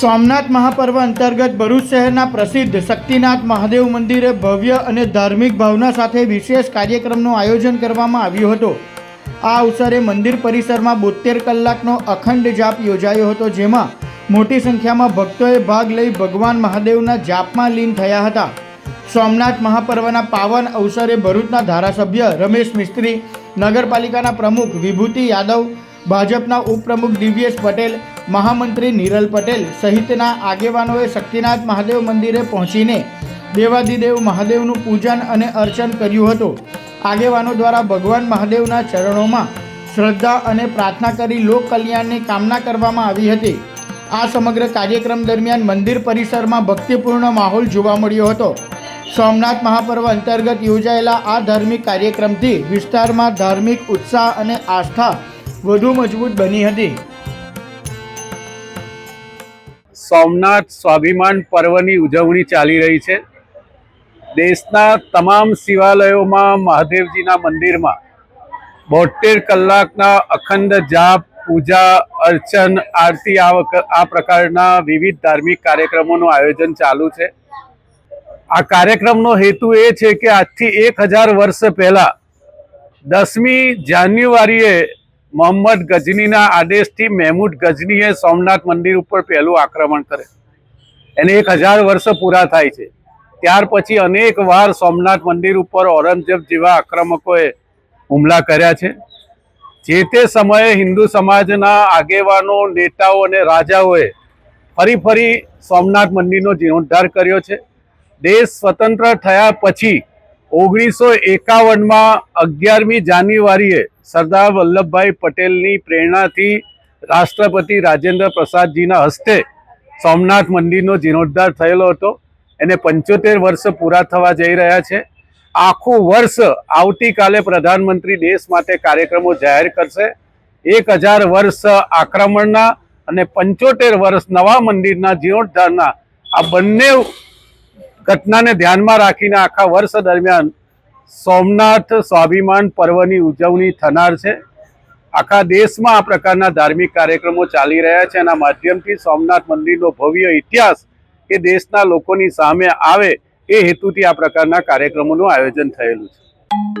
સોમનાથ મહાપર્વ અંતર્ગત ભરૂચ શહેરના પ્રસિદ્ધ શક્તિનાથ મહાદેવ મંદિરે ભવ્ય અને ધાર્મિક ભાવના સાથે વિશેષ કાર્યક્રમનું આયોજન કરવામાં આવ્યું હતું. આ અવસરે મંદિર પરિસરમાં બોતેર કલાકનો અખંડ જાપ યોજાયો હતો, જેમાં મોટી સંખ્યામાં ભક્તોએ ભાગ લઈ ભગવાન મહાદેવના જાપમાં લીન થયા હતા. સોમનાથ મહાપર્વના પાવન અવસરે ભરૂચના ધારાસભ્ય રમેશ મિસ્ત્રી, નગરપાલિકાના પ્રમુખ વિભૂતિ યાદવ, ભાજપના ઉપપ્રમુખ દિવ્યેશ પટેલ મહામંત્રી નિરલ પટેલ સહિતના આગેવાનોએ શક્તિનાથ મહાદેવ મંદિરે પહોંચીને દેવાધિદેવ મહાદેવનું પૂજન અને અર્ચન કર્યું હતું. આગેવાનો દ્વારા ભગવાન મહાદેવના ચરણોમાં શ્રદ્ધા અને પ્રાર્થના કરી લોક કલ્યાણની કામના કરવામાં આવી હતી. આ સમગ્ર કાર્યક્રમ દરમિયાન મંદિર પરિસરમાં ભક્તિપૂર્ણ માહોલ જોવા મળ્યો હતો. સોમનાથ મહાપર્વ અંતર્ગત યોજાયેલા આ ધાર્મિક કાર્યક્રમથી વિસ્તારમાં ધાર્મિક ઉત્સાહ અને આસ્થા વધુ મજબૂત બની હતી. સોમનાથ સ્વાભિમાન પર્વની ઉજવણી ચાલી રહી છે. દેશના તમામ શિવાલયોમાં મહાદેવજીના મંદિરમાં બોતેર કલાકના અખંડ જાપ, પૂજા, અર્ચન, આરતી આ આ પ્રકારના વિવિધ ધાર્મિક કાર્યક્રમોનું આયોજન ચાલુ છે. આ કાર્યક્રમનો હેતુ એ છે કે આજથી એક હજાર વર્ષ પહેલાં દસમી જાન્યુઆરીએ મોહમ્મદ ગજનીના આદેશથી મહેમૂદ ગજનીએ સોમનાથ મંદિર ઉપર પહેલું આક્રમણ કરે એને એક હજાર વર્ષ પૂરા થાય છે. ત્યાર પછી અનેક વાર સોમનાથ મંદિર ઉપર ઔરંગઝેબ જેવા આક્રમકોએ હુમલા કર્યા છે. જે તે સમયે હિન્દુ સમાજના આગેવાનો, નેતાઓ અને રાજાઓએ ફરી ફરી સોમનાથ મંદિરનો જીર્ણોદ્ધાર કર્યો છે. દેશ સ્વતંત્ર થયા પછી ઓગણીસો એકાવનમાં અગિયારમી જાન્યુઆરીએ સરદાર વલ્લભભાઈ પટેલની પ્રેરણાથી રાષ્ટ્રપતિ રાજેન્દ્ર પ્રસાદજીના હસ્તે સોમનાથ મંદિરનો જીર્ણોદ્ધાર થયેલો હતો. એને પંચોતેર વર્ષ પૂરા થવા જઈ રહ્યા છે. આખું વર્ષ આવતીકાલે પ્રધાનમંત્રી દેશ માટે કાર્યક્રમો જાહેર કરશે. એક હજાર વર્ષ આક્રમણના અને પંચોતેર વર્ષ નવા મંદિરના જીર્ણોદ્ધારના આ બંને ઘટનાને ધ્યાનમાં રાખીને આખા વર્ષ દરમિયાન સોમનાથ સ્વાભિમાન પર્વની ઉજવણી થનાર છે. આખા દેશમાં આ પ્રકારના ધાર્મિક કાર્યક્રમો ચાલી રહ્યા છે એના માધ્યમથી સોમનાથ મંદિરનો ભવ્ય ઇતિહાસ એ દેશના લોકોની સામે આવે એ હેતુથી આ પ્રકારના કાર્યક્રમોનું આયોજન થયેલું છે.